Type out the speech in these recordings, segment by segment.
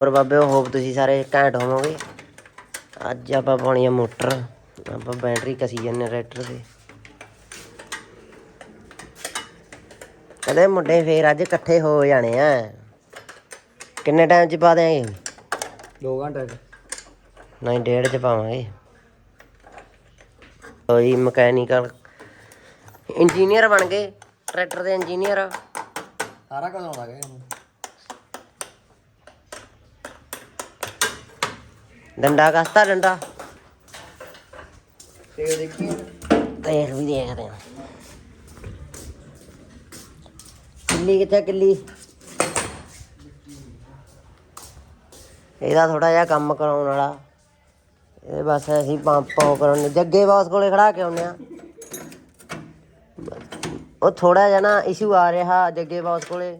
ਪਰ ਬਾਬੇ ਹੋਪ ਤੁਸੀਂ ਸਾਰੇ ਘੈਂਟ ਹੋਵੋਗੇ। ਅੱਜ ਆਪਾਂ ਪਾਉਣੀ ਆ ਮੋਟਰ। ਆਪਾਂ ਬੈਟਰੀ ਕਸੀ ਜਾਂਦੇ ਟਰੈਕਟਰ ਤੇ। ਕਹਿੰਦੇ ਮੁੰਡੇ ਫੇਰ ਅੱਜ ਇਕੱਠੇ ਹੋ ਜਾਣੇ ਆ। ਕਿੰਨੇ ਟਾਈਮ ਚ ਪਾ ਦਿਆਂਗੇ? 2 ਘੰਟੇ ਨਹੀਂ ਡੇਢ ਚ ਪਾਵਾਂਗੇ। ਕੋਈ ਮਕੈਨੀਕਲ ਇੰਜੀਨੀਅਰ ਬਣ ਗਏ। ਟਰੈਕਟਰ ਦੇ ਇੰਜੀਨੀਅਰ। ਸਾਰਾ ਕਦੋਂ ਆਉਂਦਾ ਗਿਆ ਡੰਡਾ ਕਸਤਾ ਡੰਡਾ। ਤੇ ਦੇਖੀ ਵੀ ਦੇਖਦੇ ਆ ਕਿੱਲੀ ਕਿੱਥੇ ਕਿੱਲੀ? ਇਹਦਾ ਥੋੜਾ ਜਿਹਾ ਕੰਮ ਕਰਾਉਣ ਵਾਲਾ। ਇਹ ਬਸ ਅਸੀਂ ਪੰਪ ਪਾਉ ਕਰਾਉਣੇ ਜੱਗੇ ਬਾਸ ਕੋਲੇ ਖੜਾ ਕੇ ਆਉਂਦੇ ਆ। ਉਹ ਥੋੜਾ ਜਿਹਾ ਨਾ ਇਸ਼ੂ ਆ ਰਿਹਾ ਜੱਗੇ ਬਾਸ ਕੋਲੇ।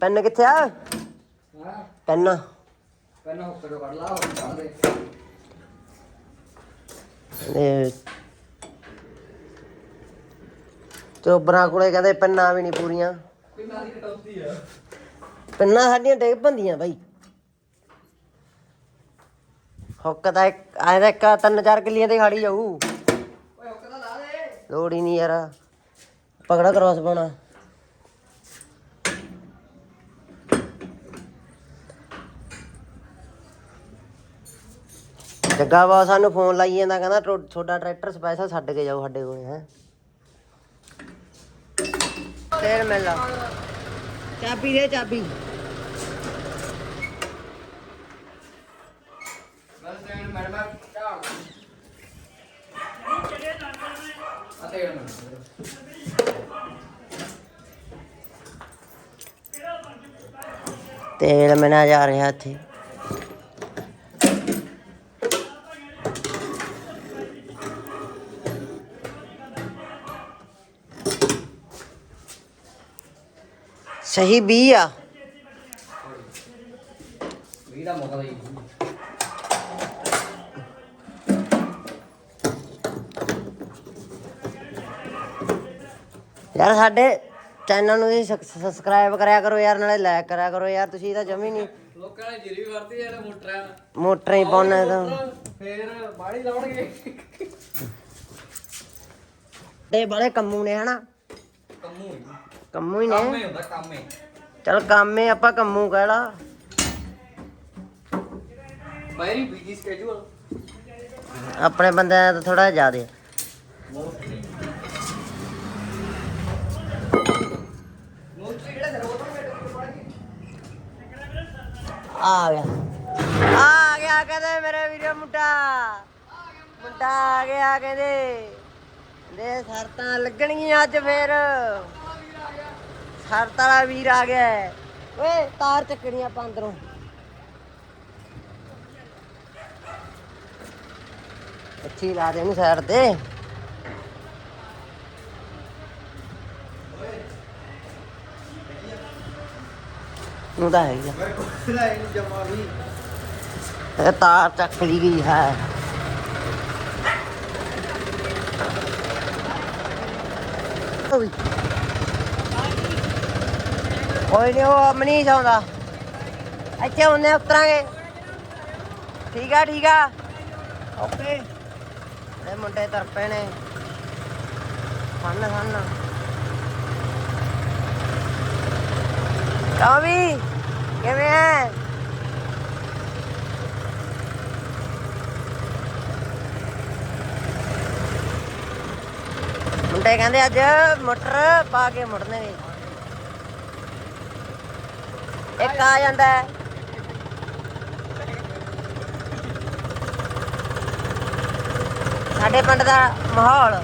ਪੈਨ ਕਿੱਥੇ ਆ? ਹਾਂ। ਪੈਨ ਪਹਿਲਾਂ ਹੁੱਕ ਤੋਂ ਕੱਢ ਲਾ ਉਹ ਕੱਢ ਦੇ ਇਹ ਚੋਬਰਾਂ ਕੋਲੇ ਕਹਿੰਦੇ ਪੈਨਾਂ ਵੀ ਨਹੀਂ ਪੂਰੀਆਂ। ਕਿੰਨਾ ਦੀ ਕਟੌਤੀ ਆ। ਪਿੰਨਾਂ ਸਾਡੀਆਂ ਡਿੱਗ ਪੰਦੀਆਂ ਬਾਈ। ਹੁੱਕ ਤਾਂ ਇੱਕ ਐਂ ਤਾਂ ਇੱਕ ਤਿੰਨ ਚਾਰ ਕਿੱਲੀਆਂ ਤੇ ਖਾੜੀ ਜਾਊ। ਓਏ ਹੁੱਕ ਤਾਂ ਲਾ ਦੇ। ਲੋੜ ਹੀ ਨਹੀਂ ਯਾਰ। ਪਕੜਾ ਕ੍ਰਾਸ ਪਾਉਣਾ। ਜੱਗਾ ਬਾ ਸਾਨੂੰ ਫੋਨ ਲਾਈ ਜਾਂਦਾ ਕਹਿੰਦਾ ਤੁਹਾਡਾ ਟਰੈਕਟਰ ਸਪੈਸ਼ਲ ਛੱਡ ਕੇ ਜਾਓ ਸਾਡੇ ਕੋਲ ਹੈ। ਤੇਲ ਮਿਲ ਲਾ। ਚਾਬੀ ਦੇ ਚਾਬੀ। ਤੇਲ ਮਿਨਾ ਜਾ ਰਿਹਾ ਇੱਥੇ। ਸਹੀ 20 ਆ। ਮੁੱਕਦਾ ਹੀ ਯਾਰ ਸਾਡੇ ਚੈਨਲ ਨੂੰ ਵੀ ਸਬਸਕ੍ਰਾਈਬ ਕਰਿਆ ਕਰੋ ਯਾਰ ਨਾਲੇ ਲਾਈਕ ਕਰਿਆ ਕਰੋ ਯਾਰ ਤੁਸੀਂ ਤਾਂ ਜਮੀ ਨਹੀਂ। ਲੋਕਾਂ ਨੇ ਜਿਰੀ ਵਰਤੀ ਯਾਰ ਮੋਟਰਾਂ ਮੋਟਰਾਂ ਹੀ ਪਾਉਣਾ ਤਾਂ। ਫੇਰ ਬਾੜੀ ਲਾਉਣਗੇ। ਤੇ ਬੜੇ ਕੰਮੂ ਨੇ ਹਨਾ। ਕੰਮੂ ਹੀ ਕੰਮੂ ਹੀ ਕੰਮ ਨੇ ਹੀ ਹੁੰਦਾ ਕੰਮ ਹੀ। ਚਲ ਕੰਮੇ ਆਪਾਂ ਕੰਮੂ ਕਹਿਲਾ। ਵੈਰੀ ਬਿਜ਼ੀ ਸਕੇਜੂਲ ਆਪਣੇ ਬੰਦਿਆਂ ਦਾ ਥੋੜਾ ਜ਼ਿਆਦੇ। ਆ ਗਿਆ। ਆ ਗਿਆ ਕਹਿੰਦੇ ਮੇਰੇ ਵੀਰੇ ਮੁੰਡਾ। ਮੁੰਡਾ ਆ ਗਿਆ ਕਹਿੰਦੇ। ਦੇ ਸਰਤਾਂ ਲੱਗਣਗੀਆਂ ਅੱਜ ਫੇਰ। ਸਰਤ ਵਾਲਾ ਵੀਰ ਆ ਗਿਆ ਹੈ। ਓਏ, ਤਾਰ ਚੱਕਣੀ ਆਪਾਂ ਅੰਦਰੋਂ। ਅੱਛੀ ਲਾ ਦੇ ਇਹਨੂੰ ਸਾਈਡ ਤੇ। ਨੂੰ ਤਾਂ ਹੈਗੀ ਆ। ਮੇਰੇ ਕੋਲ ਲਾਈ ਨਹੀਂ ਜਮਾ ਵੀ ਇਹ ਤਾਰ ਚੱਕ ਲਈ ਗਈ ਹੈ। ਓਏ ਕੋਈ ਨਹੀਂ ਉਹ ਅਮਨੀ ਸੌਂਦਾ ਇੱਥੇ ਉਹਨੇ ਉਤਰਾਂਗੇ। ਠੀਕ ਆ ਠੀਕ ਆ। ਓਕੇ। ਇਹ ਮੁੰਡੇ ਤਰ ਪਏ ਨੇ। Fun fun. ਕਹਾਂ ਕਿਵੇਂ ਹੈ ਮੁੰਡੇ ਕਹਿੰਦੇ ਅੱਜ ਮੋਟਰ ਪਾ ਕੇ ਮੁੜਨੇ ਇੱਕ ਆ ਜਾਂਦਾ ਹੈ। ਸਾਡੇ ਪਿੰਡ ਦਾ ਮਾਹੌਲ।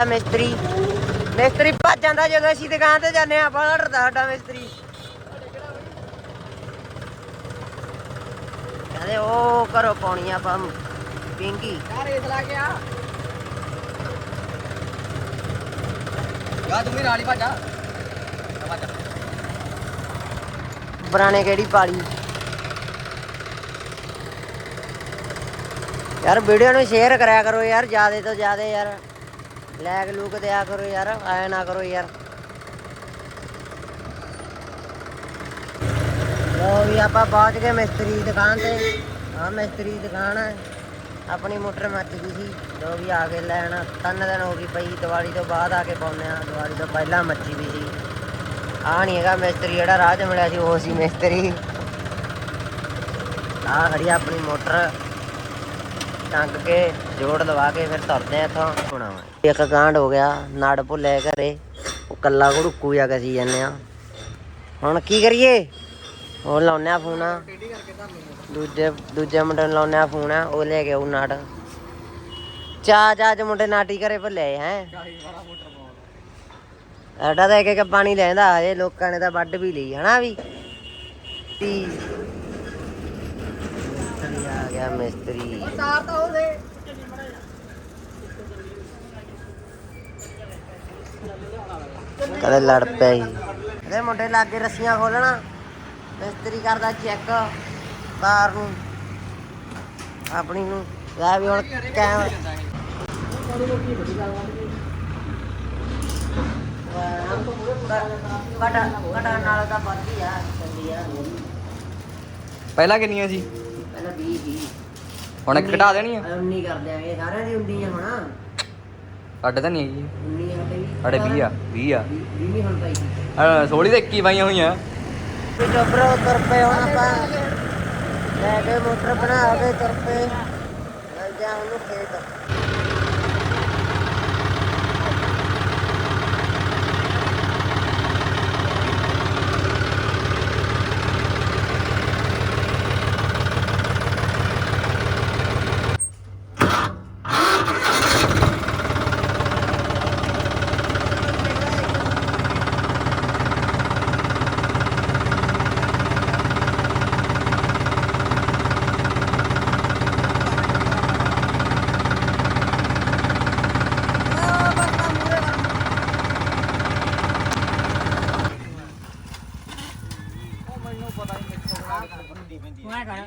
ਆ ਮਿਸਤਰੀ ਮਿਸਤਰੀ ਭੱਜ ਜਾਂਦਾ ਜਦੋਂ ਅਸੀਂ ਦੁਕਾਨ ਤੇ ਜਾਂਦੇ ਆ ਬੜਾ ਡਰਦਾ ਸਾਡਾ ਮਿਸਤਰੀ। ਕਹਿੰਦੇ, ਉਹ ਕਰੋ ਪਾਉਣੀ ਆਪਾਂ ਪਿੰਗੀ। ਯਾਰ ਲਾ ਗਿਆ ਯਾ ਤੂੰ ਵੀ ਨਾਲ ਹੀ ਭੱਜਾ ਭੱਜ ਬਰਾਣੇ ਕਿਹੜੀ ਪਾਲੀ? ਯਾਰ ਵੀਡੀਓ ਨੂੰ ਸ਼ੇਅਰ ਕਰਿਆ ਕਰੋ ਯਾਰ, ਜਿਆਦੇ ਤੋਂ ਜਿਆਦੇ ਯਾਰ। ਲਾਇਕ ਲੂਕ ਦਿਆ ਕਰੋ ਯਾਰ, ਆਇਆ ਨਾ ਕਰੋ ਯਾਰ। ਵੀ ਆਪਾਂ ਪਹੁੰਚ ਗਏ ਮਿਸਤਰੀ ਦੀ ਦੁਕਾਨ ਤੇ। ਹਾਂ, ਮਿਸਤਰੀ ਦੀ ਦੁਕਾਨ ਹੈ ਆਪਣੀ ਮੋਟਰ ਮੱਚ ਗਈ ਸੀ। ਲੋ ਵੀ ਆ ਕੇ ਲੈਣ। ਤਿੰਨ ਦਿਨ ਹੋ ਗਈ ਪਈ ਦੀਵਾਲੀ ਤੋਂ ਬਾਅਦ ਆ ਕੇ ਪਾਉਂਦੇ ਆ ਦੀਵਾਲੀ ਤੋਂ ਪਹਿਲਾਂ ਮੱਚੀ ਵੀ ਆ ਨਹੀਂ ਹੈਗਾ, ਮਿਸਤਰੀ ਜਿਹੜਾ ਰਾਹ 'ਚ ਮਿਲਿਆ ਸੀ, ਉਹ ਸੀ ਮਿਸਤਰੀ। ਆ ਖੜੀ ਆਪਣੀ ਮੋਟਰ। ਟੰਗ ਕੇ ਜੋੜ ਲਵਾ ਕੇ ਫਿਰ ਤੁਰਦੇ ਆ ਇੱਥੋਂ। ਹੁਣ ਇੱਕ ਕਾਂਡ ਹੋ ਗਿਆ ਨੜ ਭੁੱਲੇ ਘਰੇ। ਉਹ ਕੱਲਾ ਘੜੂਕੂ ਜਾ ਕੇ ਸੀ ਜਾਂਦੇ ਆ। ਹੁਣ ਕੀ ਕਰੀਏ? ਉਹ ਲਾਉਨੇ ਆ ਫੋਨ। ਦੂਜੇ ਦੂਜੇ ਮੁੰਡੇ ਨੂੰ ਲਾਉਨੇ ਆ ਫੋਨ ਆ ਉਹ ਲੈ ਕੇ ਉਹ ਨੜ ਚਾ ਚਾ ਚ ਮੁੰਡੇ ਨਾਟੀ ਘਰੇ ਭੁੱਲੇ ਹੈ? ਐਡਾ ਤਾਂ ਇੱਕ ਇੱਕ ਪਾਣੀ ਲੈਂਦਾ ਹਜੇ ਲੋਕਾਂ ਨੇ ਤਾਂ ਵੱਢ ਵੀ ਲਈ, ਹਨਾ ਵੀ? ਤੀ ਆ ਗਿਆ, ਮਿਸਤਰੀ। ਤਾਰ ਤਾਂ ਉਹ ਕਦੇ ਲੜ ਪਿਆ ਸੀ ਇਹਦੇ ਮੁੰਡੇ ਲਾਗੇ ਰੱਸੀਆਂ ਖੋਲਣਾ, ਮਿਸਤਰੀ ਕਰਦਾ ਚੈੱਕ ਕਾਰ ਨੂੰ। ਆਪਣੀ ਨੂੰ, ਲੈ ਵੀ ਹੁਣ ਕੈਮ ਕਟਾ ਕਟਾ ਨਾਲ ਦਾ ਵੱਧੀ ਆ ਚੱਲੀ ਆ। ਪਹਿਲਾਂ ਕਿੰਨੀਆਂ ਸੀ ਪਹਿਲਾਂ 20 20 ਹੁਣ ਇੱਕ ਘਟਾ ਦੇਣੀ ਆ? 19 ਕਰ ਦਿਆਂਗੇ ਸਾਰਿਆਂ ਦੀ 19 ਆ ਹੁਣ। ਸਾਡੇ ਤਾਂ ਨਹੀਂ ਹੈਗੀ। 19 ਸਾਡੇ। ਵੀ ਸਾਡੇ 20 ਆ 20 ਆ। 20 ਵੀ ਹੁਣ ਪਈ। ਸੋਲੀ ਤੇ 21 ਪਾਈਆਂ ਹੋਈਆਂ। ਵੀ ਡੋਬਰੋ ਤੁਰ ਪਏ ਹੁਣ ਆਪਾਂ। ਲੈ ਕੇ ਮੋਟਰ ਬਣਾ ਕੇ ਤੁਰ ਪਏ। ਲੈ ਜਾ ਉਹਨੂੰ ਖੇਤ।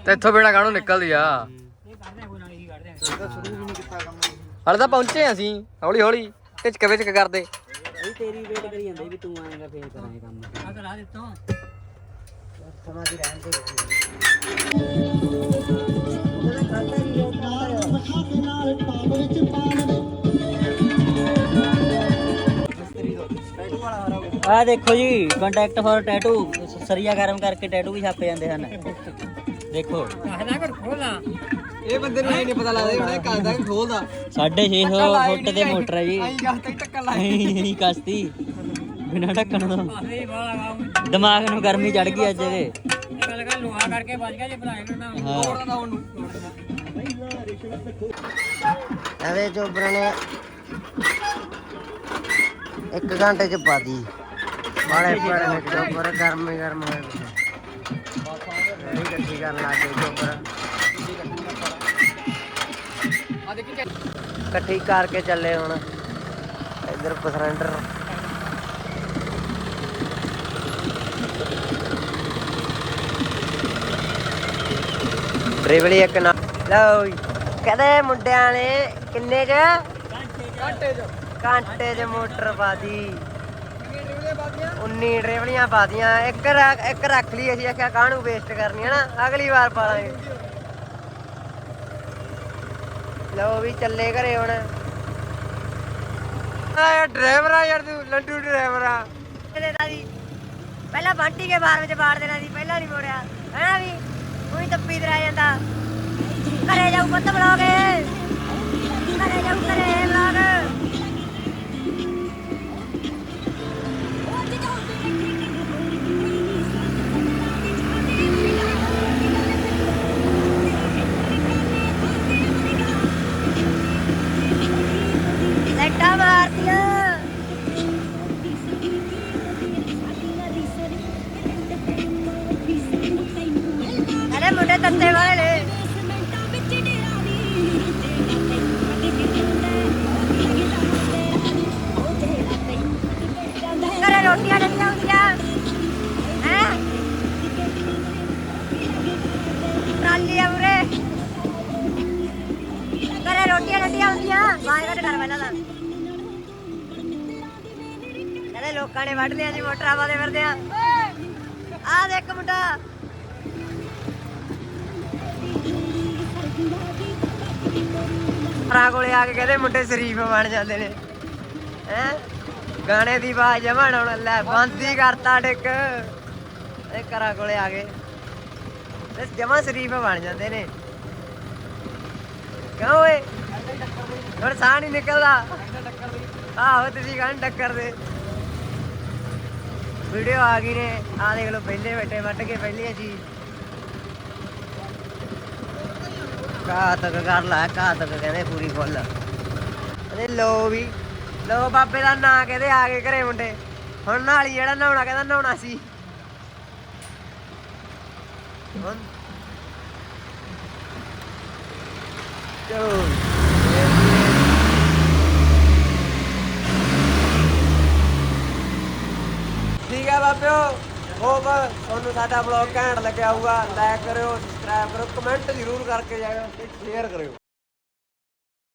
ਤੇ ਇੱਥੋਂ ਬਿਨਾ ਕਾਹਨੂੰ ਨਿਕਲਦੀ ਆ। ਹਲੇ ਤਾਂ ਪਹੁੰਚੇ ਆ ਅਸੀਂ, ਹੌਲੀ ਹੌਲੀ ਝਿਚਕ ਵਿਚਕ ਕਰਦੇ। ਇਹ ਤੇਰੀ ਵੇਟ ਕਰੀ ਜਾਂਦੇ ਵੀ ਤੂੰ ਆਏਗਾ, ਫੇਰ ਕਰਾਂਗੇ ਕੰਮ। ਆ ਕਰਾ ਦਿੱਤਾ ਸਮਾਂ ਦੀ ਰਹਿਣ ਦੇ ਆ ਦੇਖੋ ਜੀ ਕੰਟੈਕਟ ਫॉर ਟੈਟੂ ਸਰੀਆ ਗਰਮ ਕਰਕੇ ਟੈਟੂ ਵੀ ਛਾਪੇ ਜਾਂਦੇ ਹਨ। ਦੇਖੋ। ਇਹ ਬੰਦੇ ਨੂੰ ਇਹ ਨਹੀਂ ਪਤਾ ਲੱਗਦਾ ਹੁਣ ਇਹ ਕਰਦਾ ਕਿ ਖੋਲਦਾ 650 ਫੁੱਟ ਦੇ ਮੋਟਰ ਹੈ ਜੀ। ਗਸਤੇ ਟੱਕਰ ਨਹੀਂ ਕਸਤੀ। ਬਿਨਾਂ ਢੱਕਣ ਤੋਂ। ਦਿਮਾਗ ਨੂੰ ਗਰਮੀ ਚੜ ਗਈ ਅੱਜ ਇਹਦੇ। ਹਾਂ। ਲਾਉਂਦਾ ਉਹਨੂੰ ਇਹਦੇ ਚੋਬਰ ਨੇ ਇੱਕ ਘੰਟੇ ਚ ਪਾ ਦੀ ਬਾਲੇ ਪੜੇ ਨੇ ਚੋਬਰ ਗਰਮ ਗਰਮ ਹੋਏ। ਪਏ ਇਕੱਠੀ ਕਰਨ ਲੱਗ ਗਏ ਚੋਬਰ ਆ ਦੇਖੀ ਇਕੱਠੀ ਕਰਕੇ ਚੱਲੇ ਹੁਣ। ਇਧਰ ਪਸਰੈਂਡਰ। ਡਰਾਈਵਲੀ ਇੱਕ ਨਾ ਲਓ ਜੀ। ਮੁੰਡਿਆਂ ਨੇ ਕਿੰਨੇ ਚ ਘੰਟੇ ਚ। ਘੰਟੇ ਚ ਮੋਟਰ ਪਾਦੀ 19 ਡਰਾਈਵਲੀਆਂ ਪਾਦੀਆਂ ਇੱਕ ਰੱਖ- ਇੱਕ ਰੱਖ ਲਈ ਅਸੀਂ, ਆਖਿਆ ਕਾਹਨੂੰ ਵੇਸਟ ਕਰਨੀ ਹੈ ਨਾ ਅਗਲੀ ਵਾਰ ਪਾ ਲਾਂਗੇ। ਲਓ ਵੀ ਚੱਲੇ ਘਰੇ ਹੁਣ। ਆ ਡਰਾਈਵਰ ਆ ਯਾਰ ਤੂੰ, ਲੱਡੂ ਡਰਾਈਵਰ ਆ। ਦੇਣਾ ਸੀ ਪਹਿਲਾਂ ਬੰਟੀ ਕੇ ਬਾਰ ਵਿੱਚ ਬਾੜ ਦੇਣਾ ਸੀ, ਪਹਿਲਾਂ ਨਹੀਂ ਮੋੜਿਆ। ਹੈਨਾ ਵੀ? ਉਹੀ ਤੱਪੀ ਦਰਾ ਜਾਂਦਾ। ਘਰੇ ਜਾਊ ਪੁੱਤ ਬਲੋਗੇ ਘਰੇ ਜਾਊ ਘਰੇ। ਬਲੋਗ ਲੱਟਾ ਮਾਰਦੀਆਂ ਅਰੇ ਮੁੰਡੇ ਲੋਕਾਂ ਨੇ ਵੱਢ ਲਿਆ ਜੀ, ਮੋਟਰਾਂ ਵਾਲੇ ਫਿਰਦੇ ਆ। ਆ ਦੇਖ ਮੁੰਡਾ। ਭਰਾ ਕੋਲੇ ਆ ਕੇ ਕਹਿੰਦੇ ਮੁੰਡੇ ਸ਼ਰੀਫ ਬਣ ਜਾਂਦੇ ਨੇ। ਹੈ? ਗਾਣੇ ਦੀ ਆਵਾਜ਼ ਜਮਣ ਹੁਣ ਲੈ, ਬੰਦੀ ਕਰਤਾ ਟਿਕ ਇਹ ਕਰਾ ਕੋਲੇ ਆ ਕੇ ਬਸ ਜਮਾ ਸ਼ਰੀਫ ਬਣ ਜਾਂਦੇ ਨੇ। ਕਿਉਂ ਓਏ? ਹੁਣ ਸਾਹ ਨਹੀਂ ਨਿਕਲਦਾ। ਆਹੋ, ਤੁਸੀਂ ਗਾਣ ਟੱਕਰ ਦੇ। ਵੀਡੀਓ ਆ ਗਈ ਨੇ। ਆ ਦੇਖ ਲਓ ਪਹਿਲੇ ਬੈਠੇ ਵੱਟ ਕੇ ਪਹਿਲੀ ਚੀਜ਼ ਕਾ ਕਰ ਲਾ ਕਾ ਕਹਿੰਦੇ ਪੂਰੀ ਫੁੱਲ। ਅਰੇ ਲੋ ਵੀ ਲੋ ਬਾਬੇ ਦਾ ਨਾਂ ਕਹਿੰਦੇ ਆ ਗਏ ਘਰੇ ਮੁੰਡੇ। ਹੁਣ ਨਾਲੀ ਜਿਹੜਾ ਨਹਾਉਣਾ ਕਹਿੰਦਾ ਨਹਾਉਣਾ ਸੀ। ਹੁਣ। ਚਲੋ। ਠੀਕ ਹੋਪ ਤੁਹਾਨੂੰ ਸਾਡਾ ਵਲੌਗ ਘੈਂਟ ਲੱਗਿਆ ਹੋਊਗਾ ਲਾਈਕ ਕਰਿਓ ਸਬਸਕ੍ਰਾਈਬ ਕਰਿਓ ਕਮੈਂਟ ਜ਼ਰੂਰ ਕਰਕੇ ਜਾਇਓ ਤੇ ਸ਼ੇਅਰ ਕਰਿਓ।